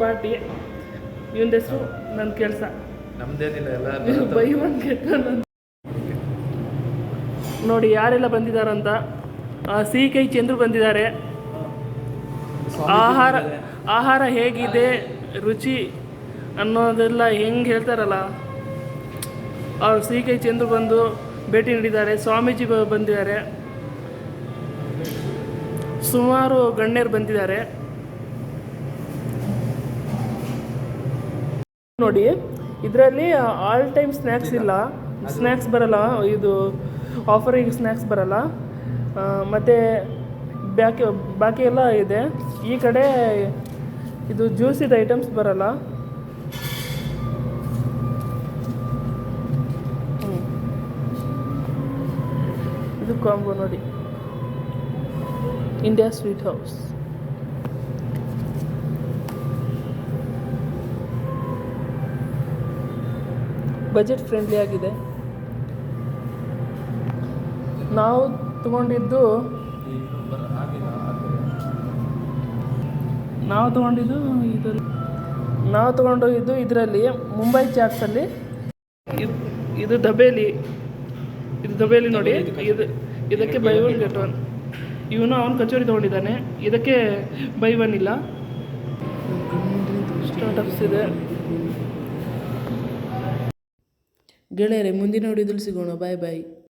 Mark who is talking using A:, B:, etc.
A: Party ಇವನ ಹೆಸರು ನನ್ನ ಕೆಲಸ.
B: ನಮ್ದೇನಿಲ್ಲ ಎಲ್ಲ
A: ಬೈ ಯಾರೆಲ್ಲ ಬಂದಿದ್ದಾರೆ ಅಂತ. ನೋಡಿ ಯಾರೆಲ್ಲ ಬಂದಿದ್ದಾರಂತ? ಸಿ ಕೈ ಚಂದ್ರು ಬಂದಿದ್ದಾರೆ. ಆಹಾರ ಆಹಾರ ಹೇಗಿದೆ ರುಚಿ ಅನ್ನೋದೆಲ್ಲ ಹೆಂಗೆ ಹೇಳ್ತಾರಲ್ಲ? ಅವ್ರು ಸಿ ಕೈ ಚಂದ್ರು ಬಂದು ಭೇಟಿ ನೀಡಿದ್ದಾರೆ ಸ್ವಾಮೀಜಿ ಬಂದಿದ್ದಾರೆ. ಸುಮಾರು ಗಣ್ಯರು ಬಂದಿದ್ದಾರೆ. ನೋಡಿ, ಇದರಲ್ಲಿ ಆಲ್ ಟೈಮ್ ಸ್ನ್ಯಾಕ್ಸ್ ಇಲ್ಲ. ಸ್ನ್ಯಾಕ್ಸ್ ಬರಲ್ಲ, ಇದು ಆಫರಿಗೆ ಸ್ನ್ಯಾಕ್ಸ್ ಬರಲ್ಲ. ಮತ್ತು ಬಾಕಿ ಬಾಕಿ ಎಲ್ಲ ಇದೆ. ಈ ಕಡೆ ಇದು ಜ್ಯೂಸಿದ ಐಟಮ್ಸ್ ಬರಲ್ಲ. ಇದು ಕಾಂಬೋ ನೋಡಿ. India sweet house budget friendly ಆಗಿದೆ. ನಾವು ತಗೊಂಡಿದ್ದು ನಾವು ತಗೊಂಡಿದ್ದು ಇದರಲ್ಲಿ ನಾವು ತಗೊಂಡೋಗಿದ್ದು ಇದರಲ್ಲಿ ಮುಂಬೈ ಚಾಟ್ಸಲ್ಲಿ ಇದು ಇದು ದಬೇಲಿ ಇದು ದಬೇಲಿ ನೋಡಿ, ಇದು ಇದಕ್ಕೆ ಬೈ ಒನ್ ಗೆಟ್ ಒನ್ ಇವನು ಅವನು ಕಚೋರಿ ತೊಗೊಂಡಿದ್ದಾನೆ. ಇದಕ್ಕೆ ಬೈ ಒನ್ ಇಲ್ಲ. ಸ್ಟಾರ್ಟಪ್ಸ್ ಇದೆ. ಗೆಳೆಯರೆ ಮುಂದಿನ ವಿಡಿಯೋದಲ್ಲಿ ಸಿಗೋಣ. ಬಾಯ್ ಬಾಯ್.